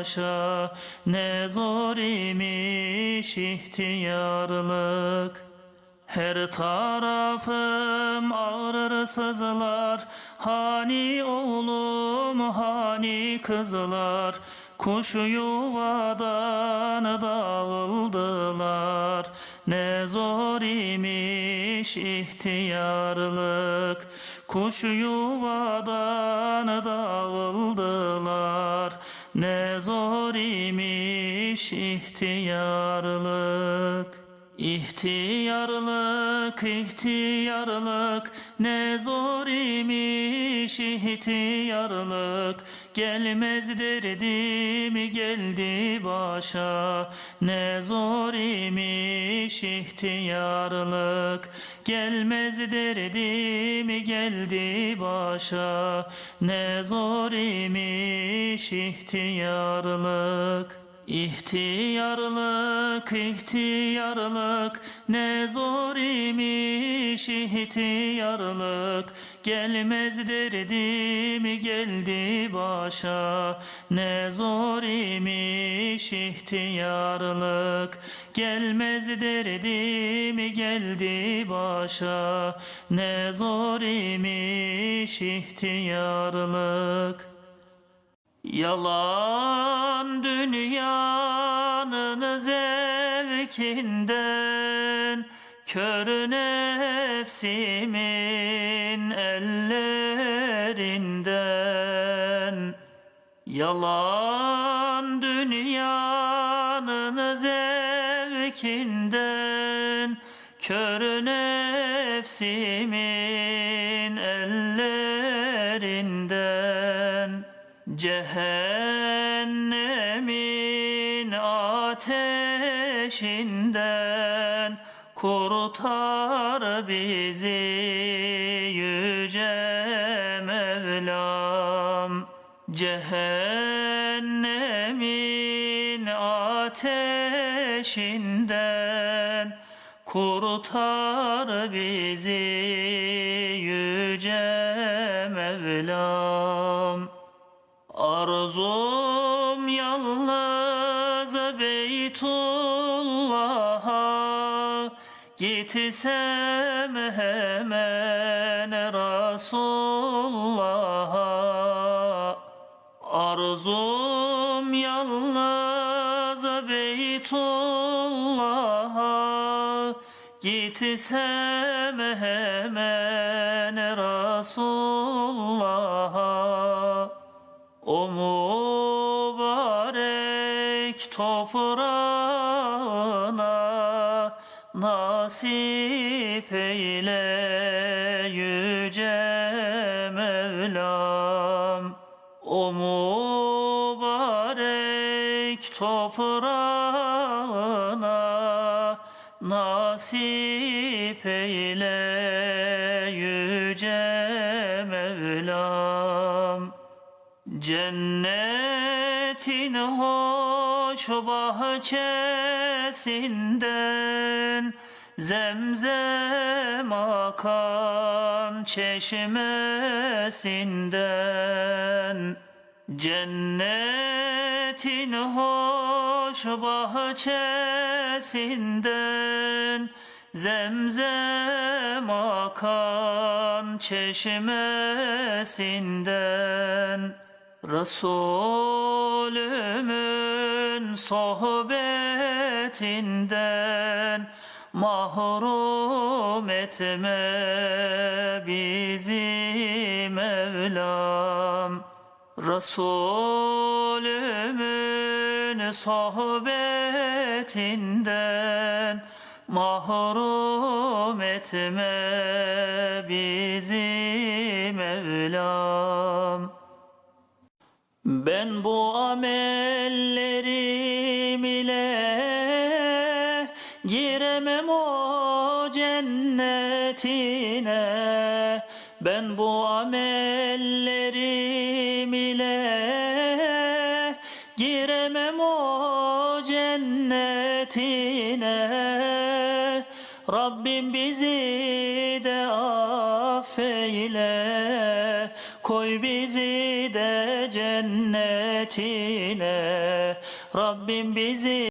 başa Ne zor imiş ihtiyarlık. Her tarafım ağrır sızlar Hani oğlum hani kızlar Kuş yuvadan dağıldılar Ne zor imiş ihtiyarlık. Kuş yuvadan dağıldılar Ne zor imiş ihtiyarlık İhtiyarlık, ihtiyarlık, ne zor imiş ihtiyarlık. Gelmez derdim geldi başa, ne zor imiş ihtiyarlık. Gelmez derdim geldi başa, ne zor imiş ihtiyarlık. İhtiyarlık, ihtiyarlık, ne zor imiş ihtiyarlık. Gelmez derdim geldi başa, ne zor imiş ihtiyarlık. Gelmez derdim geldi başa, ne zor imiş ihtiyarlık. Yalan dünyanın zevkinden Kör nefsimin ellerinden. Yalan dünyanın zevkinden Kör nefsimin ellerinden Cehennemin ateşinden kurtar bizi yüce Mevlam. Cehennemin ateşinden kurtar bizi yüce Mevlam. Arzum yalnız Beytullah'a Gitsem hemen Resulullah'a. Arzum yalnız Beytullah'a Gitsem hemen Resulullah'a o mübarek toprağına nasip eyle yüce Mevlam. O mübarek toprağına nasip eyle Cennetin hoş bahçesinden Zemzem akan çeşmesinden. Cennetin hoş bahçesinden Zemzem akan çeşmesinden Resulümün sohbetinden mahrum etme bizi Mevlam. Resulümün sohbetinden mahrum etme bizi Mevlam. Ben bu amellerim ile giremem o cennetine. Ben bu amellerim ile giremem o cennetine. Rabbim bizi de affeyle Koy bizi cennetine. Rabbim bizi